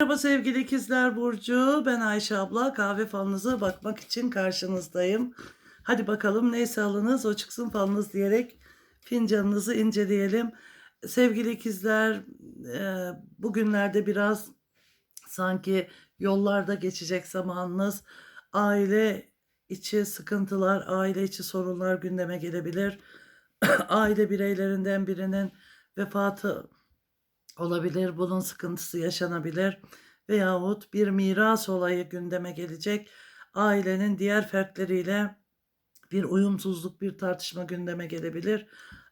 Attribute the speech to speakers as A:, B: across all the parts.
A: Merhaba sevgili ikizler Burcu. Ben Ayşe abla. Kahve falınıza bakmak için karşınızdayım. Hadi bakalım neyse alınız o çıksın falınız diyerek fincanınızı inceleyelim. Sevgili ikizler e, bugünlerde biraz sanki yollarda geçecek zamanınız. Aile içi sıkıntılar, aile içi sorunlar gündeme gelebilir. aile bireylerinden birinin vefatı olabilir. Bunun sıkıntısı yaşanabilir. Veyahut bir miras olayı gündeme gelecek. Ailenin diğer fertleriyle bir uyumsuzluk, bir tartışma gündeme gelebilir.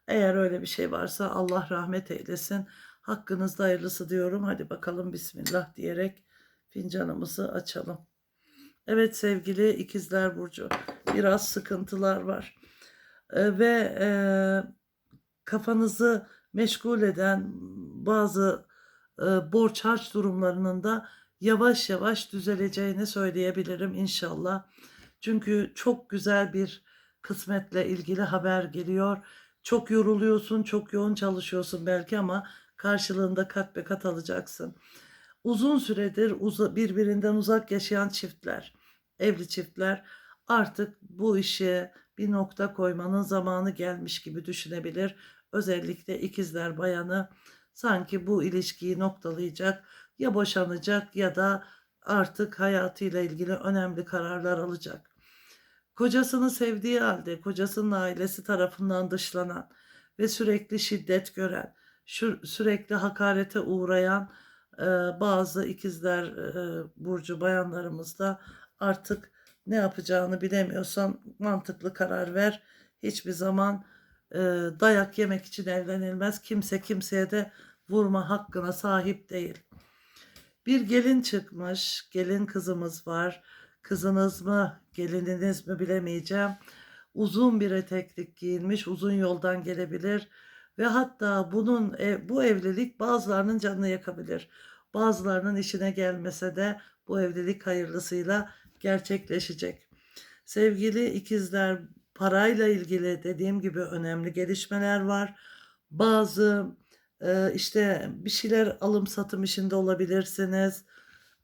A: Eğer öyle bir şey varsa Allah rahmet eylesin. Hakkınızda hayırlısı diyorum. Hadi bakalım Bismillah diyerek fincanımızı açalım. Evet sevgili ikizler Burcu biraz sıkıntılar var. Ee, ve e, kafanızı meşgul eden bazı e, borç harç durumlarının da yavaş yavaş düzeleceğini söyleyebilirim inşallah. Çünkü çok güzel bir kısmetle ilgili haber geliyor. Çok yoruluyorsun, çok yoğun çalışıyorsun belki ama karşılığında kat be kat alacaksın. Uzun süredir uza- birbirinden uzak yaşayan çiftler, evli çiftler artık bu işe bir nokta koymanın zamanı gelmiş gibi düşünebilir. Özellikle ikizler bayanı sanki bu ilişkiyi noktalayacak, ya boşanacak ya da artık hayatıyla ilgili önemli kararlar alacak. Kocasını sevdiği halde kocasının ailesi tarafından dışlanan ve sürekli şiddet gören, sürekli hakarete uğrayan bazı ikizler burcu bayanlarımız da artık ne yapacağını bilemiyorsan mantıklı karar ver. Hiçbir zaman e, dayak yemek için evlenilmez. Kimse kimseye de vurma hakkına sahip değil. Bir gelin çıkmış, gelin kızımız var. Kızınız mı, gelininiz mi bilemeyeceğim. Uzun bir eteklik giyinmiş, uzun yoldan gelebilir ve hatta bunun bu evlilik bazılarının canını yakabilir. Bazılarının işine gelmese de bu evlilik hayırlısıyla gerçekleşecek. Sevgili ikizler, parayla ilgili dediğim gibi önemli gelişmeler var. Bazı e, işte bir şeyler alım satım işinde olabilirsiniz.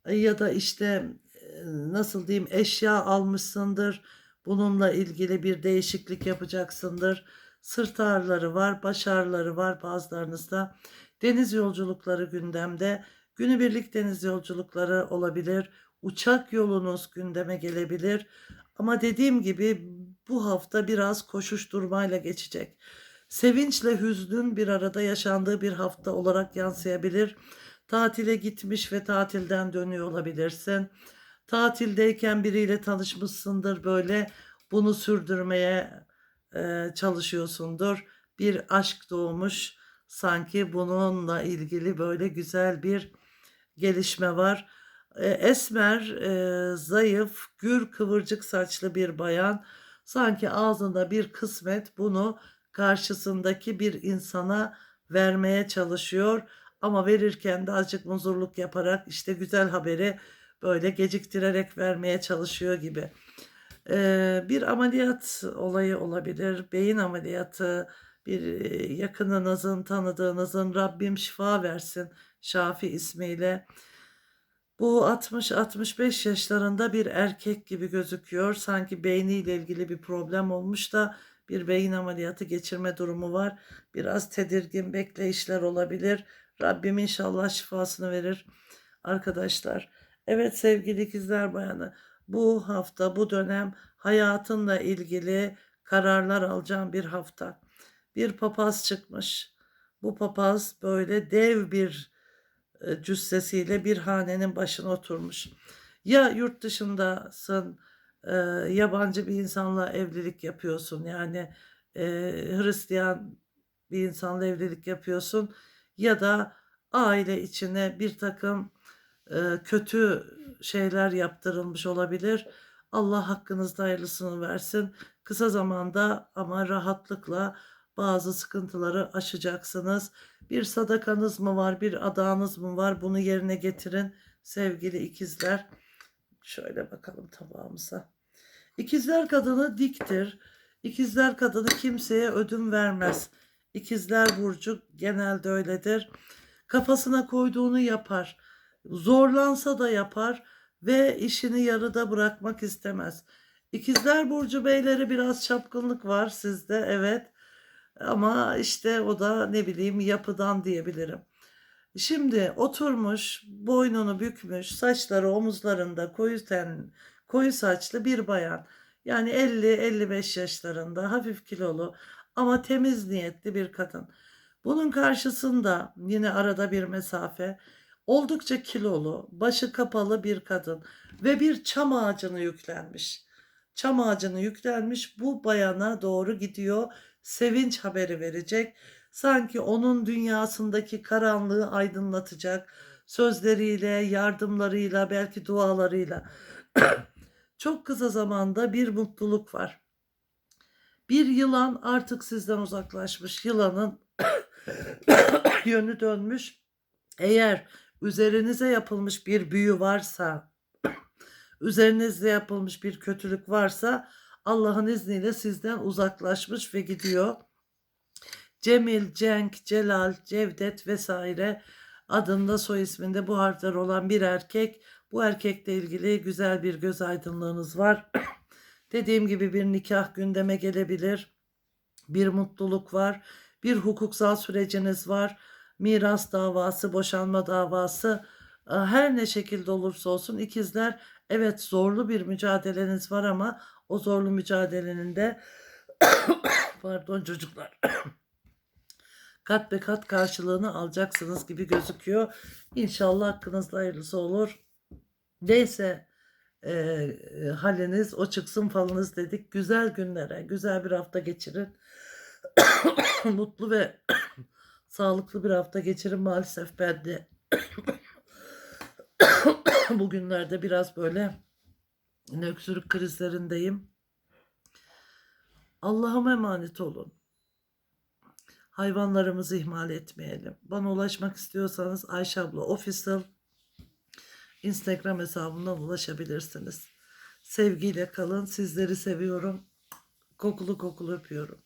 A: E, ya da işte e, nasıl diyeyim eşya almışsındır. Bununla ilgili bir değişiklik yapacaksındır. Sırt ağrıları var, baş ağrıları var bazılarınızda. Deniz yolculukları gündemde. Günübirlik deniz yolculukları olabilir. Uçak yolunuz gündeme gelebilir. Ama dediğim gibi bu hafta biraz koşuşturmayla geçecek. Sevinçle hüznün bir arada yaşandığı bir hafta olarak yansıyabilir. Tatile gitmiş ve tatilden dönüyor olabilirsin. Tatildeyken biriyle tanışmışsındır böyle bunu sürdürmeye e, çalışıyorsundur. Bir aşk doğmuş sanki bununla ilgili böyle güzel bir gelişme var. E, Esmer, e, zayıf, gür kıvırcık saçlı bir bayan sanki ağzında bir kısmet bunu karşısındaki bir insana vermeye çalışıyor ama verirken de azıcık muzurluk yaparak işte güzel haberi böyle geciktirerek vermeye çalışıyor gibi. Ee, bir ameliyat olayı olabilir, beyin ameliyatı, bir e, yakınınızın, tanıdığınızın Rabbim şifa versin Şafi ismiyle. Bu 60-65 yaşlarında bir erkek gibi gözüküyor. Sanki beyniyle ilgili bir problem olmuş da bir beyin ameliyatı geçirme durumu var. Biraz tedirgin bekleyişler olabilir. Rabbim inşallah şifasını verir arkadaşlar. Evet sevgili ikizler bayanı bu hafta bu dönem hayatınla ilgili kararlar alacağım bir hafta. Bir papaz çıkmış. Bu papaz böyle dev bir cüssesiyle bir hanenin başına oturmuş. Ya yurt dışındasın, e, yabancı bir insanla evlilik yapıyorsun yani e, Hristiyan bir insanla evlilik yapıyorsun ya da aile içine bir takım e, kötü şeyler yaptırılmış olabilir. Allah hakkınızda hayırlısını versin. Kısa zamanda ama rahatlıkla bazı sıkıntıları aşacaksınız. Bir sadakanız mı var, bir adağınız mı var? Bunu yerine getirin sevgili ikizler. Şöyle bakalım tabağımıza. İkizler kadını diktir. İkizler kadını kimseye ödün vermez. İkizler burcu genelde öyledir. Kafasına koyduğunu yapar. Zorlansa da yapar ve işini yarıda bırakmak istemez. İkizler Burcu beyleri biraz çapkınlık var sizde evet. Ama işte o da ne bileyim yapıdan diyebilirim. Şimdi oturmuş, boynunu bükmüş, saçları omuzlarında koyu ten, koyu saçlı bir bayan. Yani 50-55 yaşlarında hafif kilolu ama temiz niyetli bir kadın. Bunun karşısında yine arada bir mesafe oldukça kilolu, başı kapalı bir kadın ve bir çam ağacını yüklenmiş. Çam ağacını yüklenmiş bu bayana doğru gidiyor. Sevinç haberi verecek. Sanki onun dünyasındaki karanlığı aydınlatacak sözleriyle, yardımlarıyla, belki dualarıyla. Çok kısa zamanda bir mutluluk var. Bir yılan artık sizden uzaklaşmış. Yılanın yönü dönmüş. Eğer üzerinize yapılmış bir büyü varsa, üzerinizde yapılmış bir kötülük varsa Allah'ın izniyle sizden uzaklaşmış ve gidiyor. Cemil, Cenk, Celal, Cevdet vesaire adında soy isminde bu harfler olan bir erkek. Bu erkekle ilgili güzel bir göz aydınlığınız var. Dediğim gibi bir nikah gündeme gelebilir. Bir mutluluk var. Bir hukuksal süreciniz var. Miras davası, boşanma davası her ne şekilde olursa olsun ikizler evet zorlu bir mücadeleniz var ama o zorlu mücadelenin de pardon çocuklar kat be kat karşılığını alacaksınız gibi gözüküyor. İnşallah hakkınızda hayırlısı olur. Neyse e, haliniz o çıksın falınız dedik. Güzel günlere, güzel bir hafta geçirin. Mutlu ve sağlıklı bir hafta geçirin maalesef ben de bugünlerde biraz böyle öksürük krizlerindeyim. Allah'ıma emanet olun. Hayvanlarımızı ihmal etmeyelim. Bana ulaşmak istiyorsanız Ayşe abla official Instagram hesabından ulaşabilirsiniz. Sevgiyle kalın. Sizleri seviyorum. Kokulu kokulu öpüyorum.